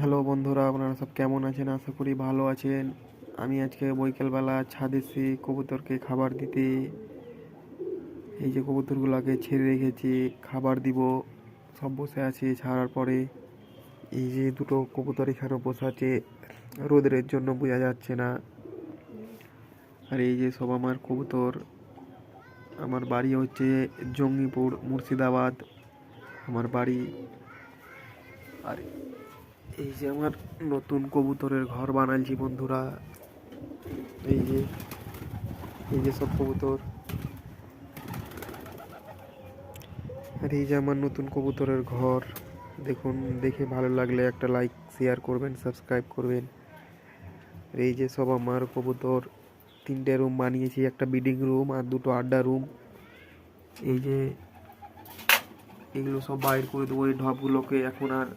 Hello বন্ধুরা, আপনারা সব কেমন আছেন? আশা করি ভালো আছেন। আমি আজকে বৈকালবেলা ছাদে কবুতরকে খাবার দিতে, এই যে কবুতরগুলোকে ছেড়ে রেখেছি, খাবার দিব। সব বসে আছে ছাড়ার পরে। এই যে দুটো কবুতর এখানে বসে আছে, রোদের জন্য বোঝা যাচ্ছে না। আর এই যে সব আমার কবুতর, আমার বাড়ি হচ্ছে জঙ্গিপুর মুর্শিদাবাদ, আমার বাড়ি। আর এই যে আমার নতুন কবুতরের ঘর বানাইছি বন্ধুরা। এই যে এই যে সব কবুতর। আর এই যে আমার নতুন কবুতরের ঘর, দেখুন, দেখে ভালো লাগলে একটা লাইক শেয়ার করবেন সাবস্ক্রাইব করবেন। আর এই যে সব আমার কবুতর, তিনটে রুম বানিয়েছি, একটা বিডিং রুম আর দুটো আড্ডা রুম এই যে, এগুলো সব বাইর করে দেবো এই ঢপগুলোকে এখন আর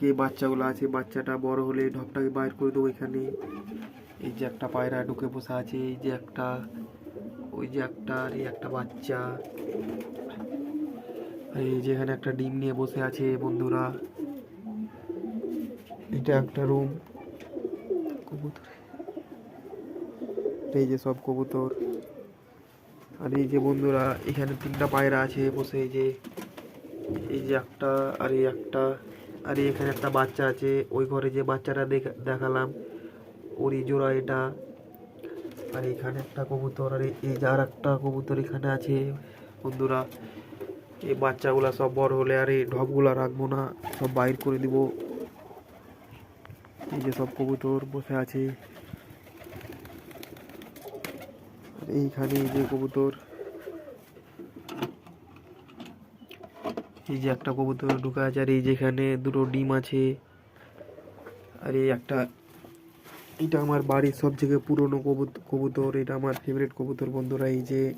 কে বাচ্চাগুলো আছে, বাচ্চাটা বড় হলে ঢপটাকে বাইর করে দেবো এখানে। এই যে একটা পায়রা ঢুকে বসে আছে, এই যে একটা, ওই যে একটা এই একটা বাচ্চা। এই যে এখানে একটা ডিম নিয়ে বসে আছে বন্ধুরা। এটা একটা রুম। কবুতর। এই যে সব কবুতর। আর এই যে বন্ধুরা, এখানে তিনটা পায়রা আছে বসে, এই যে এই যে একটা, আর এই একটা। আর এখানে একটা বাচ্চা আছে, ওই ঘরে যে বাচ্চাটা দেখা দেখালাম, ওরই জোড়া এটা। আর এখানে একটা কবুতর, আর এই- যার একটা কবুতর এখানে আছে, বন্ধুরা, এই বাচ্চাগুলা সব বড় হলে আর এই ঢপগুলা রাখব না, সব বাইর করে দিব। এই যে সব কবুতর বসে আছে। এইখানে এই যে কবুতর এই যে একটা কবুতর ঢুকা আছে, আর এই যেখানে দুটো ডিম আছে, আর এই একটা, এটা আমার বাড়ির সব থেকে পুরনো কবুত- কবুতর, এটা আমার ফেভারিট কবুতর বন্ধুরা, এই যে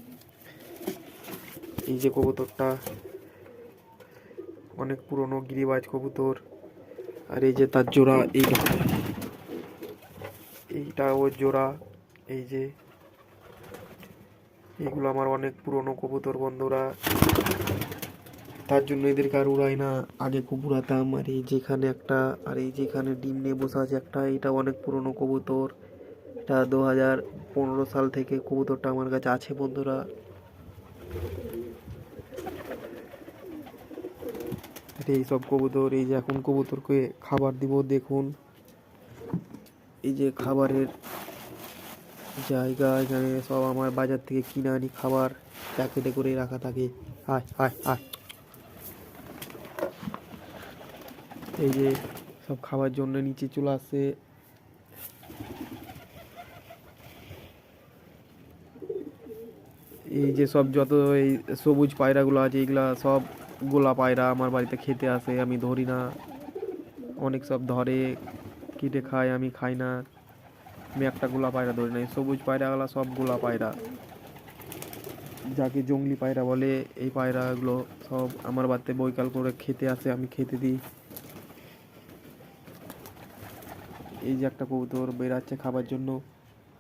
এই যে কবুতরটা। অনেক পুরনো গিরিবাজ কবুতর, আর এই যে তার জোড়া এই এইটা ওর জোড়া, এই যে। এগুলো আমার অনেক পুরনো কবুতর বন্ধুরা। তার জন্য এদেরকে আর উড়াই না। আগে খুব উড়াতাম, আর এই যেখানে একটা, আর এই যেখানে ডিম নিয়ে বসে আছে একটা, এটা অনেক পুরনো কবুতর। এটা দু হাজার পনেরো সাল থেকে কবুতরটা আমার কাছে আছে, বন্ধুরা। এই সব কবুতর, এই যে এখন কবুতরকে খাবার দিব, দেখুন। এই যে খাবারের জায়গা, এখানে সব আমার বাজার থেকে কিনে আনি খাবার, প্যাকেটে করে রাখা থাকে। আয় আয় আয়। এই যে সব খাবার জন্য নিচে চলে আসে। এই যে সব যত এই সবুজ পায়রাগুলো আছে এইগুলা সব গোলা পায়রা আমার বাড়িতে খেতে আসে, আমি ধরি না। অনেক সব ধরে, কেটে খায়, আমি খাই না। আমি একটা গোলা পায়রা ধরি না, এই সবুজ পায়রাগুলো সব গোলা পায়রা। যাকে জঙ্গলি পায়রা বলে, এই পায়রাগুলো সব আমার বাড়িতে বৈকাল করে খেতে আসে, আমি খেতে দিই। এই যে একটা কবুতর বেরাচ্ছে খাবার জন্য,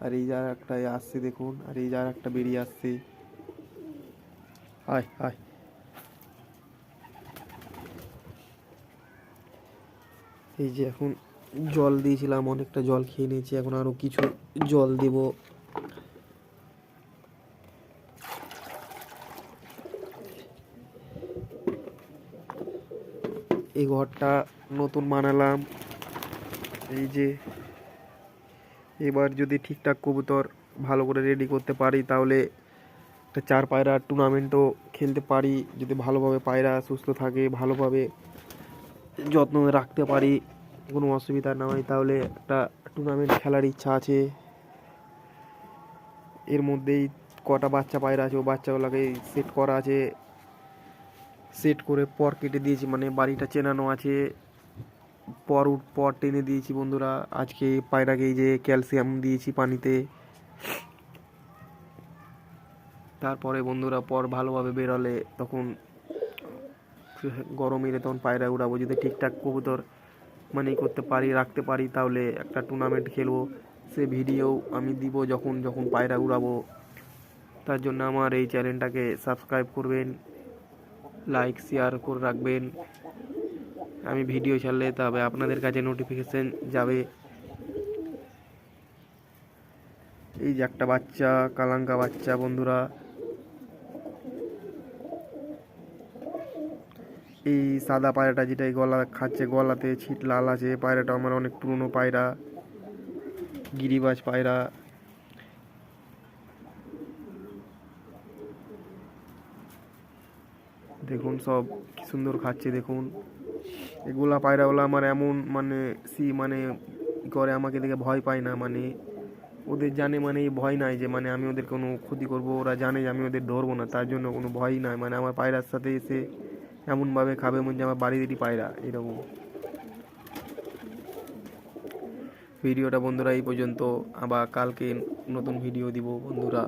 আর এই যার একটা আসছে দেখুন, আর এই যার একটা বেরিয়ে আসছে। আয় আয় এই যে এখন জল দিয়েছিলাম, অনেকটা জল খেয়ে নিয়েছি, এখন আরও কিছু জল দেব। এই ঘরটা নতুন বানালাম। এই যে এবার যদি ঠিকঠাক কবুতর ভালো করে রেডি করতে পারি, তাহলে একটা চার পায়রা টুর্নামেন্টও খেলতে পারি। যদি ভালোভাবে পায়রা সুস্থ থাকে, ভালোভাবে যত্ন রাখতে পারি, কোনো অসুবিধা না হয়, তাহলে একটা টুর্নামেন্ট খেলার ইচ্ছা আছে। এর মধ্যেই কটা বাচ্চা পায়রা আছে, ও বাচ্চাগুলোকে সেট করা আছে। সেট করে পর কেটে দিয়েছি মানে বাড়িটা চেনানো আছে। পর পর টেনে দিয়েছি বন্ধুরা। আজকে পায়রাকে এই যে ক্যালসিয়াম দিয়েছি পানিতে। তারপরে বন্ধুরা পর ভালোভাবে বেরোলে তখন গরম এলে তখন পায়রা উড়াবো। যদি ঠিকঠাক কবুতর মানে করতে পারি, রাখতে পারি, তাহলে একটা টুর্নামেন্ট খেলব। সে ভিডিও আমি দিব যখন যখন পায়রা উড়াবো। তার জন্য আমার এই চ্যানেলটাকে সাবস্ক্রাইব করবেন লাইক শেয়ার করে রাখবেন। আমি ভিডিও ছাড়লে তবে আপনাদের কাছে নোটিফিকেশন যাবে। এই যে একটা বাচ্চা কালাঙ্কা বাচ্চা, বন্ধুরা। এই সাদা পায়রাটা যেটা গলা খাচ্ছে, গলাতে ছিট লাল আছে পায়রাটা আমার অনেক পুরনো পায়রা। গিরিবাজ পায়রা। দেখুন সব কি সুন্দর খাচ্ছে, দেখুন। এগুলা পায়রাগুলো আমার এমন মানে সি মানে করে, আমাকে দেখে ভয় পায় না মানে ওদের জানে মানে এই ভয় নাই যে মানে আমি ওদের কোনো ক্ষতি করব, ওরা জানে যে আমি ওদের ধরবো না, তার জন্য কোনো ভয়ই নাই। মানে আমার পায়রার সাথে এসে এমনভাবে খাবে মনে যে আমার বাড়িরই পায়রা, এরকম। ভিডিওটা বন্ধুরা এই পর্যন্ত, আবার কালকে নতুন ভিডিও দিব বন্ধুরা।